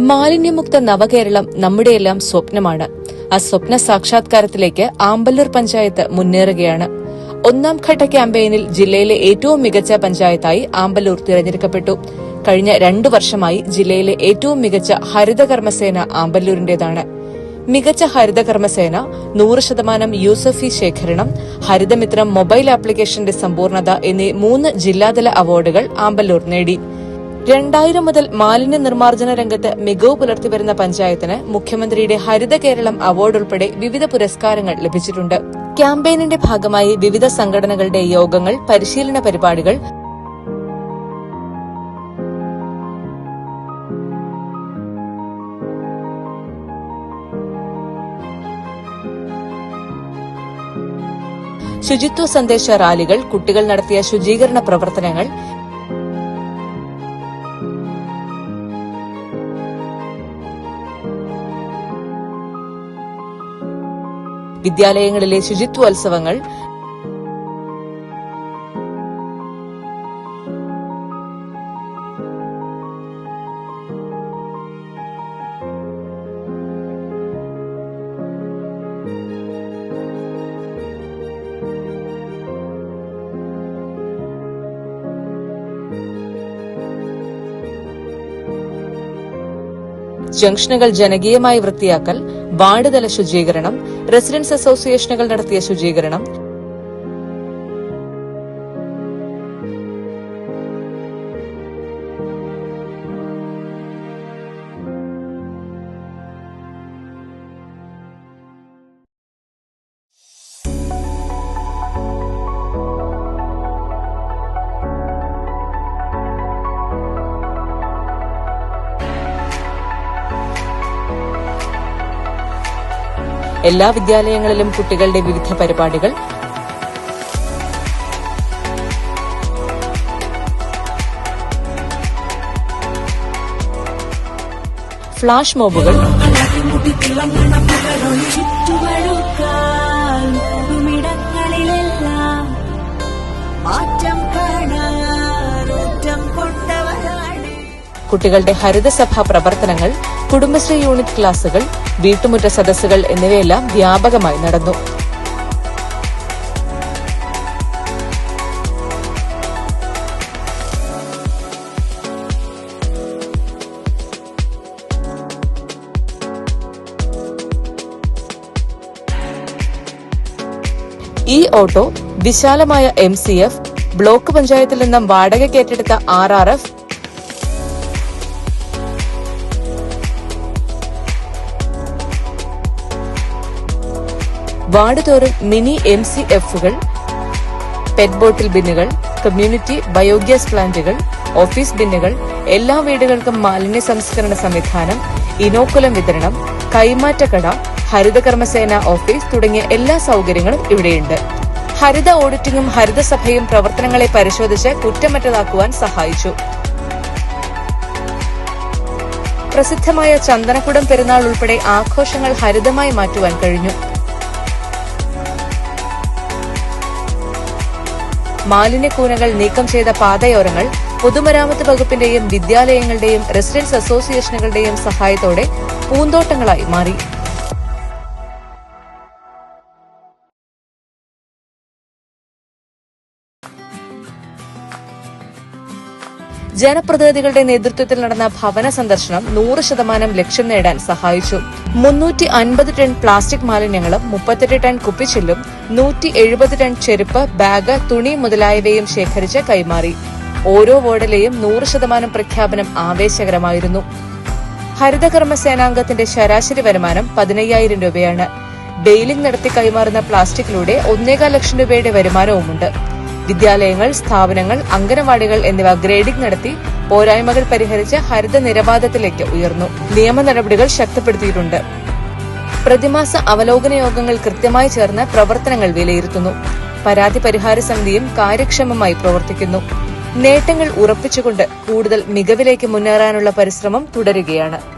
മാലിന്യമുക്ത നവകേരളം നമ്മുടെയെല്ലാം സ്വപ്നമാണ്. ആ സ്വപ്ന സാക്ഷാത്കാരത്തിലേക്ക് ആമ്പല്ലൂർ പഞ്ചായത്ത് മുന്നേറുകയാണ്. ഒന്നാം ഘട്ട ക്യാമ്പയിനിൽ ജില്ലയിലെ ഏറ്റവും മികച്ച പഞ്ചായത്തായി ആമ്പല്ലൂർ തിരഞ്ഞെടുക്കപ്പെട്ടു. കഴിഞ്ഞ രണ്ടു വർഷമായി ജില്ലയിലെ ഏറ്റവും മികച്ച ഹരിതകർമ്മസേന ആമ്പല്ലൂരിന്റേതാണ്. മികച്ച ഹരിതകർമ്മസേന നൂറ് ശതമാനം യൂസഫി ശേഖരണം ഹരിതമിത്രം മൊബൈൽ ആപ്ലിക്കേഷന്റെ സമ്പൂർണത എന്നീ മൂന്ന് ജില്ലാതല അവാർഡുകൾ ആമ്പല്ലൂർ നേടി. രണ്ടായിരം മുതൽ മാലിന്യ നിർമ്മാർജന രംഗത്ത് മികവ് പുലർത്തിവരുന്ന പഞ്ചായത്തിന് മുഖ്യമന്ത്രിയുടെ ഹരിത കേരളം അവാർഡ് ഉൾപ്പെടെ വിവിധ പുരസ്കാരങ്ങൾ ലഭിച്ചിട്ടുണ്ട്. ക്യാമ്പയിനിന്റെ ഭാഗമായി വിവിധ സംഘടനകളുടെ യോഗങ്ങൾ പരിശീലന പരിപാടികൾ ശുചിത്വ സന്ദേശ റാലികൾ കുട്ടികൾ നടത്തിയ ശുചീകരണ പ്രവർത്തനങ്ങൾ വിദ്യാലയങ്ങളിലെ ശുചിത്വോത്സവങ്ങൾ ജംഗ്ഷനുകൾ ജനകീയമായി വൃത്തിയാക്കൽ വാർഡ് തല ശുചീകരണം റെസിഡൻസ് അസോസിയേഷനുകൾ നടത്തിയ ശുചീകരണം എല്ലാ വിദ്യാലയങ്ങളിലും കുട്ടികളുടെ വിവിധ പരിപാടികൾ. ഫ്ലാഷ് മോബുകൾ. കുട്ടികളുടെ ഹരിതസഭാ പ്രവർത്തനങ്ങൾ കുടുംബശ്രീ യൂണിറ്റ് ക്ലാസുകൾ വീട്ടുമുറ്റ സദസ്സുകൾ എന്നിവയെല്ലാം വ്യാപകമായി നടന്നു. ഈ ഓട്ടോ വിശാലമായ എം സി എഫ് ബ്ലോക്ക് പഞ്ചായത്തിൽ നിന്നും വാടക ഏറ്റെടുത്ത ആർ ആർ എഫ് വാർഡ് തോറും മിനി എം സി എഫുകൾ പെറ്റ് ബോട്ടിൽ ബിന്നുകൾ കമ്മ്യൂണിറ്റി ബയോഗ്യാസ് പ്ലാന്റുകൾ ഓഫീസ് ബിന്നുകൾ എല്ലാ വീടുകൾക്കും മാലിന്യ സംസ്കരണ സംവിധാനം ഇനോക്കുലം വിതരണം കൈമാറ്റക്കട ഹരിതകർമ്മസേന ഓഫീസ് തുടങ്ങിയ എല്ലാ സൗകര്യങ്ങളും ഇവിടെയുണ്ട്. ഹരിത ഓഡിറ്റിംഗും ഹരിതസഭയും പ്രവർത്തനങ്ങളെ പരിശോധിച്ച് കുറ്റമറ്റതാക്കുവാൻ സഹായിച്ചു. പ്രസിദ്ധമായ ചന്ദനക്കുടം പെരുന്നാൾ ഉൾപ്പെടെ ആഘോഷങ്ങൾ ഹരിതമായി മാറ്റുവാൻ കഴിഞ്ഞു. മാലിന്യക്കൂനകൾ നീക്കം ചെയ്ത പാതയോരങ്ങൾ പൊതുമരാമത്ത് വകുപ്പിന്റെയും വിദ്യാലയങ്ങളുടെയും റെസിഡൻസ് അസോസിയേഷനുകളുടെയും സഹായത്തോടെ പൂന്തോട്ടങ്ങളായി മാറി. ജനപ്രതിനിധികളുടെ നേതൃത്വത്തിൽ നടന്ന ഭവന സന്ദർശനം നൂറ് ശതമാനം ലക്ഷ്യം നേടാൻ സഹായിച്ചു. മുന്നൂറ്റി അൻപത് ടൺ പ്ലാസ്റ്റിക് മാലിന്യങ്ങളും മുപ്പത്തെട്ട് ടൺ കുപ്പിച്ചില്ലും നൂറ്റി എഴുപത് ടൺ ചെരുപ്പ് ബാഗ് തുണി മുതലായവയും ശേഖരിച്ച് കൈമാറി. ഓരോ വാർഡിലെയും നൂറ് ശതമാനം പ്രഖ്യാപനം ആവേശകരമായിരുന്നു. ഹരിതകർമ്മ സേനാംഗത്തിന്റെ ശരാശരി വരുമാനം പതിനയ്യായിരം രൂപയാണ്. ഡെയിലിംഗ് നടത്തി കൈമാറുന്ന പ്ലാസ്റ്റിക്കിലൂടെ ഒന്നേകാൽ ലക്ഷം രൂപയുടെ വരുമാനവുമുണ്ട്. വിദ്യാലയങ്ങൾ സ്ഥാപനങ്ങൾ അംഗനവാടികൾ എന്നിവ ഗ്രേഡിംഗ് നടത്തി പോരായ്മകൾ പരിഹരിച്ച് ഹരിത നിരവാദത്തിലേക്ക് ഉയർന്നു. നിയമ നടപടികൾ ശക്തിപ്പെടുത്തിയിട്ടുണ്ട്. പ്രതിമാസ അവലോകന യോഗങ്ങൾ കൃത്യമായി ചേർന്ന് പ്രവർത്തനങ്ങൾ വിലയിരുത്തുന്നു. പരാതി പരിഹാര സമിതിയും കാര്യക്ഷമമായി പ്രവർത്തിക്കുന്നു. നേട്ടങ്ങൾ ഉറപ്പിച്ചുകൊണ്ട് കൂടുതൽ മികവിലേക്ക് മുന്നേറാനുള്ള പരിശ്രമം തുടരുകയാണ്.